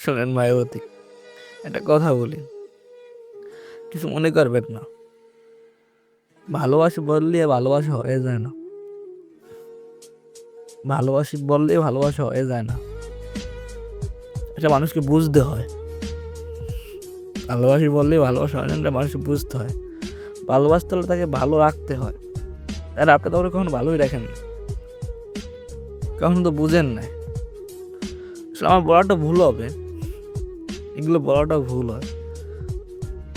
শোনেন মায়াবতী একটা কথা বলি। কিছু মনে করবেন না। ভালোবাসি বললে ভালোবাসা হয়ে যায় না। ভালোবাসি বললে ভালোবাসা হয়ে যায় না। এটা মানুষকে বুঝতে হয়। ভালোবাসি বললে ভালোবাসা হয় না এটা মানুষকে বুঝতে হয়। ভালোবাসতে হলে তাকে ভালো রাখতে হয়। আর আপনি তাহলে কখনো ভালোই রাখেন না। কখনো তো বুঝেন না আসলে আমার বলাটা ভুল হবে। এগুলো বলাটা ভুল হয়।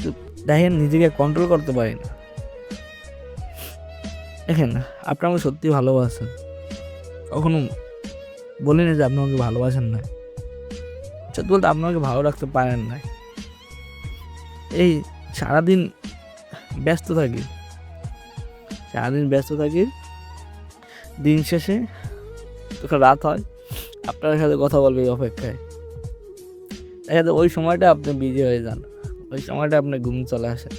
তো দেখেন, নিজেকে কন্ট্রোল করতে পারি না। দেখেন, আপনি আমাকে সত্যি ভালোবাসেন। কখনো বলিনি যে আপনি আমাকে ভালোবাসেন না সত্যি বলতে আপনাকে ভালো রাখতে পারেন না এই সারাদিন ব্যস্ত থাকি। সারাদিন ব্যস্ত থাকি। দিন শেষে রাত হয় আপনার সাথে কথা বলবে অপেক্ষায়। দেখা যায় ওই সময়টা আপনি বিজি হয়ে যান। ওই সময়টা আপনার ঘুম চলে আসে।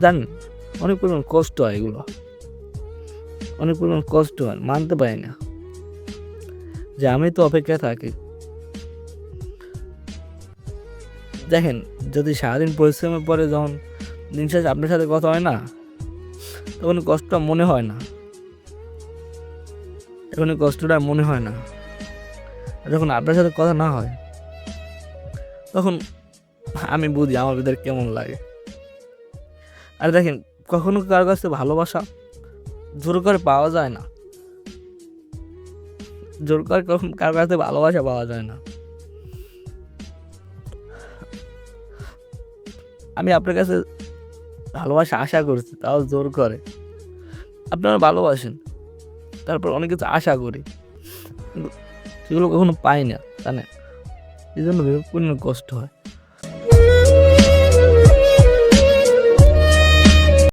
জানেন, অনেক পরিমাণ কষ্ট হয় এগুলো। অনেক পরিমাণ কষ্ট হয়, মানতে পারি না। যে আমি তো অপেক্ষায় থাকি। দেখেন, যদি সারাদিন পরিশ্রমের পরে যখন দিন শেষে আপনার সাথে কথা হয় না, তখন কষ্টটা মনে হয় না। এখন কষ্টটা মনে হয় না। যখন আপনার সাথে কথা না হয় তখন আমি বুঝি আমার ভিতরে কেমন লাগে। আর দেখেন, কখনো কার কাছে ভালোবাসা জোর করে পাওয়া যায় না। জোর করে কখন কার কাছে ভালোবাসা পাওয়া যায় না। আমি আপনার কাছে ভালোবাসা আশা করছি, তাও জোর করে। আপনারা ভালোবাসেন, তারপর অনেক কিছু আশা করি। সেগুলো কখনো পাই না, জানেন? এই জন্য ভেবে কষ্ট হয়।